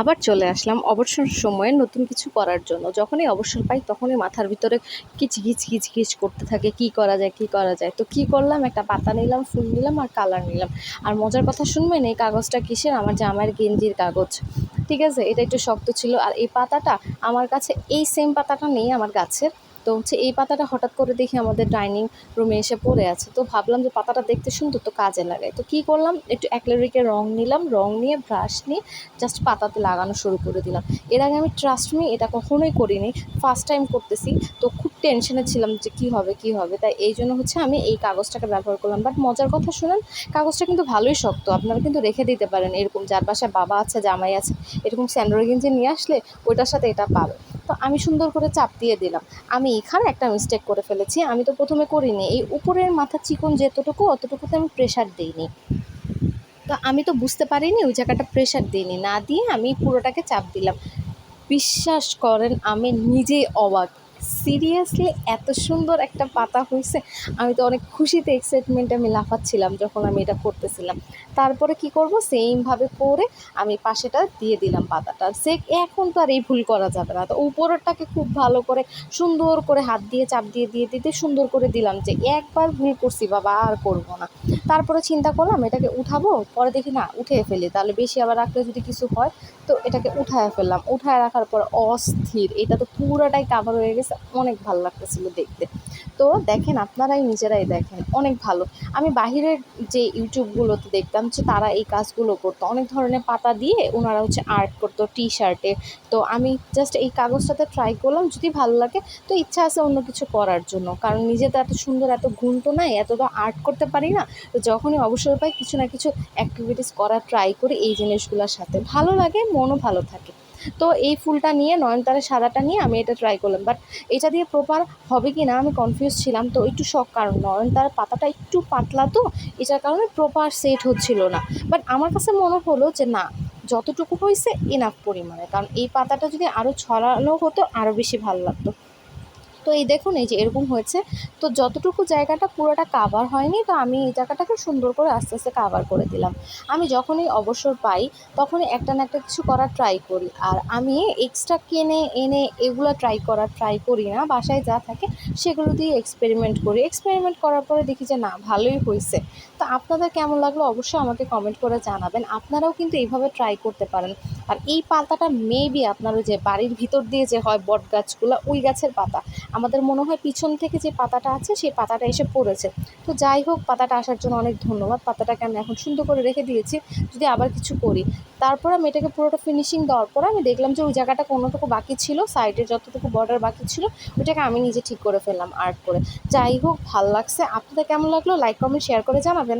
আবার চলে আসলাম অবসর সময়ে নতুন কিছু করার জন্য। যখনই অবসর পাই তখনই মাথার ভিতরে কিচ কিচ কিচ কিচ করতে থাকে, কি করা যায়, কি করা যায়। তো কি করলাম? একটা পাতা নিলাম, ফুল নিলাম আর কালার নিলাম। আর মজার কথা শুনবেন, এই কাগজটা কিসের? আমার জামাইয়ের গেঞ্জির কাগজ। ঠিক আছে? এটা একটু শক্ত ছিল। আর এই পাতাটা আমার কাছে, এই সেম পাতাটা নেই আমার গাছের। তো হচ্ছে এই পাতাটা হঠাৎ করে দেখি আমাদের ডাইনিং রুমে এসে পড়ে আছে। তো ভাবলাম যে পাতাটা দেখতে সুন্দর তো কাজে লাগাই তো কী করলাম? একটু অ্যাক্রেলিকের রং নিলাম, রং নিয়ে ব্রাশ নিয়ে জাস্ট পাতাতে লাগানো শুরু করে দিলাম। এর আগে আমি ট্রাস্ট মি এটা কখনোই করিনি। ফার্স্ট টাইম করতেছি। তো খুব টেনশনে ছিলাম যে কী হবে কী হবে? তাই এই জন্য হচ্ছে আমি এই কাগজটাকে ব্যবহার করলাম। বাট মজার কথা শুনেন, কাগজটা কিন্তু ভালোই শক্ত। আপনারা কিন্তু রেখে দিতে পারেন। এরকম যার বাসায় বাবা আছে, জামাই আছে, এরকম স্যান্ডোর গেঞ্জি নিয়ে আসলে ওইটার সাথে এটা পাবে তো আমি সুন্দর করে চাপ দিয়ে দিলাম। আমি এখানে একটা মিস্টেক করে ফেলেছি, আমি তো প্রথমে করিনি। এই উপরের মাথা চিকন যেতটুকু, অতটুকুতে আমি প্রেশার দিইনি। তো আমি তো বুঝতে পারিনি, ওই জায়গাটা প্রেশার দিইনি। না দিয়ে আমি পুরোটাকে চাপ দিলাম। বিশ্বাস করেন, আমি নিজেই অবাক। সিরিয়াসলি এত সুন্দর একটা পাতা হয়েছে, আমি তো অনেক খুশিতে এক্সাইটমেন্টে আমি লাফাচ্ছিলাম যখন আমি এটা করতেছিলাম। তারপরে কি করব? সেমভাবে করে আমি পাশেটা দিয়ে দিলাম পাতাটা। সে এখন তো আর এই ভুল করা যাবে না। তো উপরেরটাকে খুব ভালো করে সুন্দর করে হাত দিয়ে চাপ দিয়ে দিয়ে দিতে সুন্দর করে দিলাম যে একবার ভুল করছি বাবা, আর করব না। তারপরে চিন্তা করলাম এটাকে উঠাবো, পরে দেখি না উঠে ফেলি। তাহলে বেশি আবার রাখলে যদি কিছু হয়, তো এটাকে উঠায় ফেললাম। উঠায় রাখার পর অস্থির। এটা তো পুরোটাই কাভার হয়ে গেছে। অনেক ভালো লাগতেছিল দেখতে। তো দেখেন, আপনারাই নিজেরাই দেখেন, অনেক ভালো। আমি বাহিরের যে ইউটিউবগুলোতে দেখতাম যে তারা এই কাজগুলো করতো। অনেক ধরনের পাতা দিয়ে ওনারা হচ্ছে আর্ট করতো টি শার্টে তো আমি জাস্ট এই কাগজটাতে ট্রাই করলাম, যদি ভালো লাগে, তো ইচ্ছা আছে অন্য কিছু করার জন্য। কারণ নিজে তো এত সুন্দর, এত গুণ তো নাই, এত তো আর্ট করতে পারি না। তো যখনই অবসর পাই, কিছু না কিছু অ্যাক্টিভিটিস করার ট্রাই করি, এই জিনিসগুলোর সাথে। ভালো লাগে, মনও ভালো থাকে। তো এই ফুলটা নিয়ে নয়নতারের সাদাটা নিয়ে আমি এটা ট্রাই করলাম। বাট এটা দিয়ে প্রপার হবে কি না আমি কনফিউজ ছিলাম, তো একটু শখ কারণ নয়নতার পাতাটা একটু পাতলা তো, এটার কারণে প্রপার সেট হচ্ছিল না। বাট আমার কাছে মনে হলো যে না, যতটুকু হয়েছে এনাফ পরিমাণে, কারণ এই পাতাটা যদি আরও ছড়ানো হতো আরও বেশি ভালো লাগতো। তো এই দেখুন, এই যে এরকম হয়েছে। তো যতটুকু জায়গাটা পুরোটা কাভার হয়নি, তো আমি এই জায়গাটাকে সুন্দর করে আস্তে আস্তে কাভার করে দিলাম। আমি যখনই অবসর পাই, তখনই একটা না একটা কিছু করার ট্রাই করি। আর আমি এক্সট্রা কিনে, এনে এগুলো ট্রাই করার ট্রাই করি না। বাসায় যা থাকে, সেগুলো দিয়ে এক্সপেরিমেন্ট করি। এক্সপেরিমেন্ট করার পরে দেখি যে, না, ভালোই হয়েছে। তো আপনাদের কেমন লাগল অবশ্যই আমাকে কমেন্ট করে জানাবেন। আপনারাও কিন্তু এইভাবে ট্রাই করতে পারেন। আর এই পাতাটা মেবি আপনার ওই যে বাড়ির ভিতর দিয়ে যে হয় বট গাছগুলো ওই গাছের পাতা। আমাদের মনে হয় পিছন থেকে যে পাতাটা আছে, সেই পাতাটা এসে পড়েছে। তো যাই হোক, পাতাটা আসার জন্য অনেক ধন্যবাদ। পাতাটাকে আমি এখন সুন্দর করে রেখে দিয়েছি, যদি আবার কিছু করি। তারপর আমি এটাকে পুরোটা ফিনিশিং দেওয়ার পর আমি দেখলাম যে ওই জায়গাটা কোনোটুকু বাকি ছিল সাইডের যতটুকু বর্ডার বাকি ছিল, ওইটাকে আমি নিজে ঠিক করে ফেললাম আর্ট করে। যাই হোক, ভালো লাগছে। আপনাদের কেমন লাগল? লাইক কমেন্ট শেয়ার করে জানাবেন।